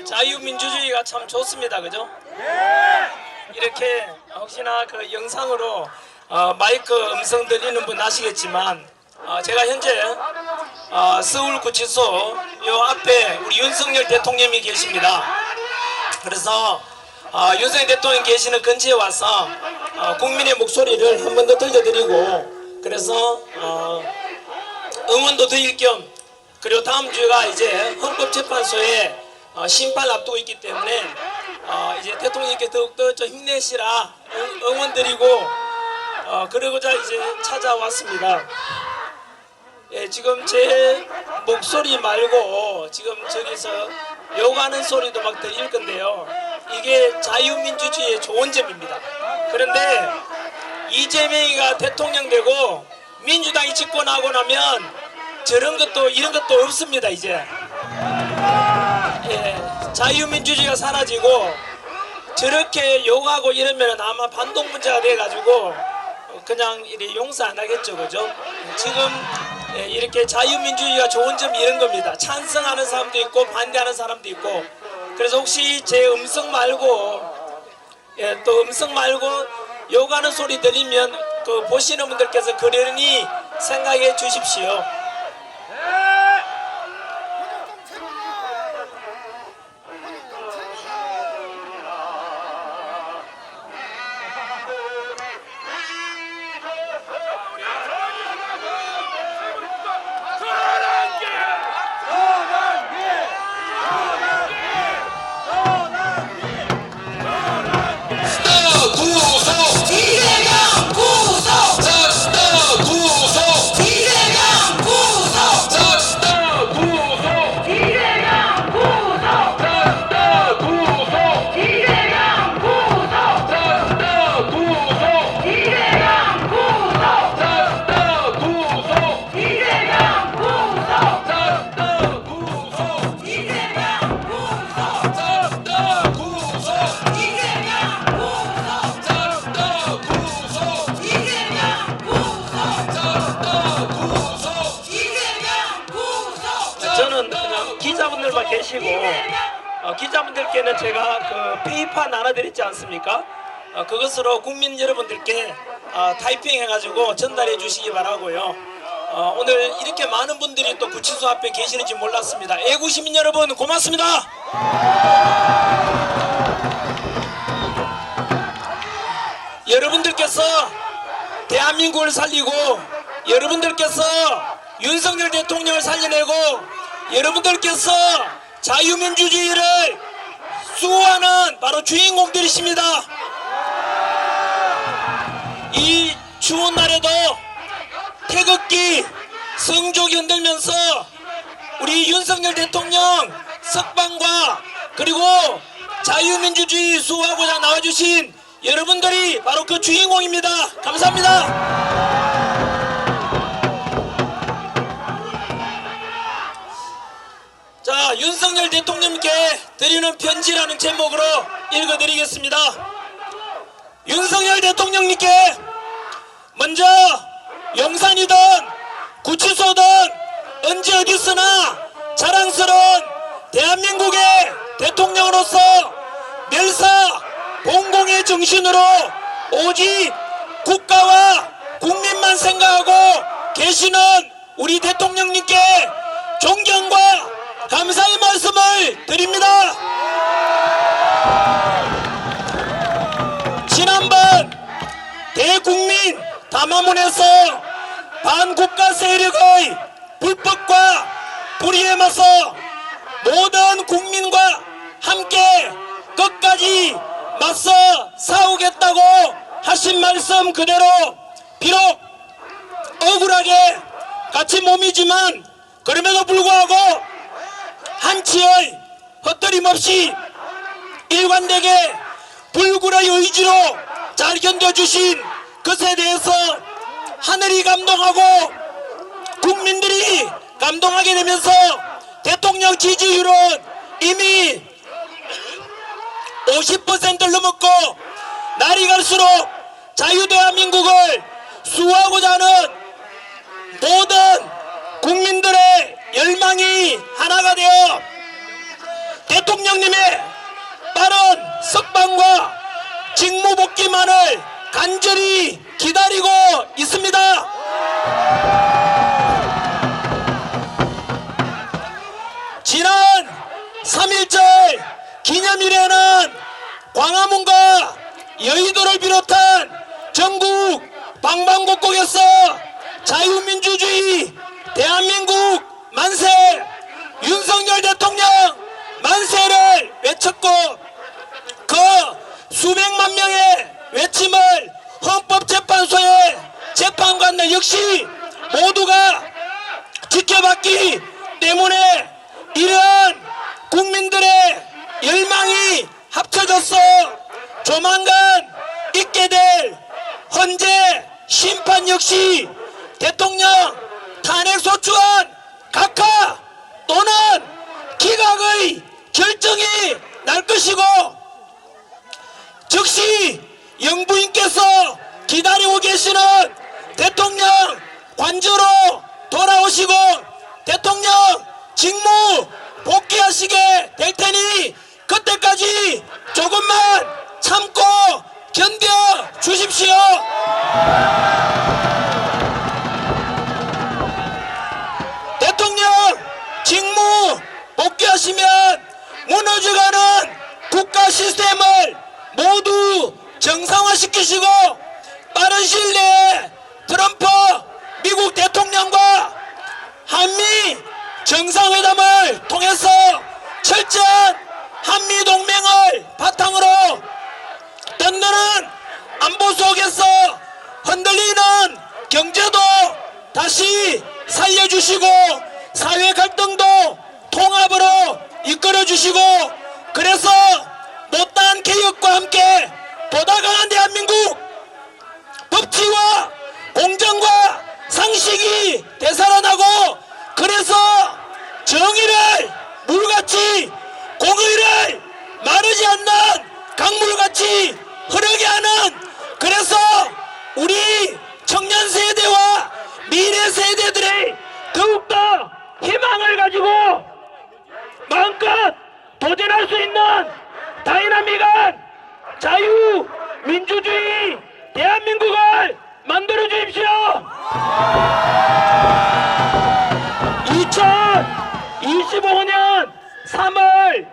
예, 자유민주주의가 참 좋습니다. 그죠? 이렇게 혹시나 그 영상으로 어, 마이크 음성 들리는 분 아시겠지만 어, 제가 현재 어, 서울구치소 요 앞에 우리 윤석열 대통령이 계십니다. 그래서 어, 윤석열 대통령 계시는 근처에 와서 어, 국민의 목소리를 한 번 더 들려드리고 그래서 어, 응원도 드릴 겸 그리고 다음 주가 이제 헌법재판소에 어, 심판 앞두고 있기 때문에 어, 이제 대통령께 더욱더 좀 힘내시라 응- 응원 드리고 어, 그러고자 이제 찾아왔습니다. 예, 지금 제 목소리 말고 지금 저기서 욕하는 소리도 막 들릴 건데요. 이게 자유민주주의의 좋은 점입니다. 그런데 이재명이가 대통령 되고 민주당이 집권하고 나면 저런 것도 이런 것도 없습니다 이제. 예, 자유민주주의가 사라지고 저렇게 욕하고 이러면 아마 반동 문제가 돼가지고 그냥 용서 안 하겠죠, 그죠? 지금 예, 이렇게 자유민주주의가 좋은 점이 이런 겁니다. 찬성하는 사람도 있고 반대하는 사람도 있고. 그래서 혹시 제 음성 말고 예, 또 음성 말고 욕하는 소리 들리면 그 보시는 분들께서 그러니 생각해 주십시오. 기자분들만 계시고 어, 기자분들께는 제가 그 페이파 나눠드렸지 않습니까? 어, 그것으로 국민 여러분들께 어, 타이핑 해가지고 전달해 주시기 바라고요. 어, 오늘 이렇게 많은 분들이 또 구치소 앞에 계시는지 몰랐습니다. 애국 시민 여러분 고맙습니다. 여러분들께서 대한민국을 살리고 여러분들께서 윤석열 대통령을 살려내고 여러분들께서 자유민주주의를 수호하는 바로 주인공들이십니다. 이 추운 날에도 태극기 성조기 흔들면서 우리 윤석열 대통령 석방과 그리고 자유민주주의 수호하고자 나와주신 여러분들이 바로 그 주인공입니다. 감사합니다. 자, 윤석열 대통령께 드리는 편지라는 제목으로 읽어드리겠습니다. 윤석열 대통령님께 먼저 용산이든 구치소든 언제 어디서나 자랑스러운 대한민국의 대통령으로서 멸사 공공의 정신으로 오직 국가와 국민만 생각하고 계시는 우리 대통령님께 존경과 감사의 말씀을 드립니다. 지난번 대국민 담화문에서 반국가 세력의 불법과 불의에 맞서 모든 국민과 함께 끝까지 맞서 싸우겠다고 하신 말씀 그대로 비록 억울하게 같이 몸이지만 그럼에도 불구하고 한치의 헛들림 없이 일관되게 불굴의 의지로 잘 견뎌주신 것에 대해서 하늘이 감동하고 국민들이 감동하게 되면서 대통령 지지율은 이미 50%를 넘었고 날이 갈수록 자유대한민국을 수호하고자 하는 모든 국민들의 열망이 하나가 되어 대통령님의 빠른 석방과 직무 복귀만을 간절히 기다리고 있습니다. 지난 3.1절 기념일에는 광화문과 여의도를 비롯한 전국 방방곡곡에서 자유민주주의 대한민국 만세 윤석열 대통령 만세를 외쳤고 그 수백만 명의 외침을 헌법재판소의 재판관들 역시 모두가 지켜봤기 때문에 이러한 국민들의 열망이 합쳐져서 조만간 있게 될 헌재 심판 역시 대통령 탄핵소추안 각하 또는 기각의 결정이 날 것이고 즉시 영부인께서 기다리고 계시는 대통령 관저로 돌아오시고 대통령 직무 복귀하시게 무너져가는 국가 시스템을 모두 정상화시키시고 빠른 시일 내에 트럼프 미국 대통령과 한미 정상회담을 통해서 철저한 한미 동맹을 바탕으로 든든한 안보 속에서 흔들리는 경제도 다시 살려주시고 사회 갈등도 통합으로 이끌어 주시고 그래서 못다한 개혁과 함께 보다 강한 대한민국 법치와 공정과 상식이 되살아나고 그래서 정의를 물같이 공의를 마르지 않는 강물같이 흐르게 하는 그래서 우리 청년 세대와 미래 세대들의 더욱더 희망을 가지고 마음껏 도전할 수 있는 다이나믹한 자유 민주주의 대한민국을 만들어 주십시오. 2025년 3월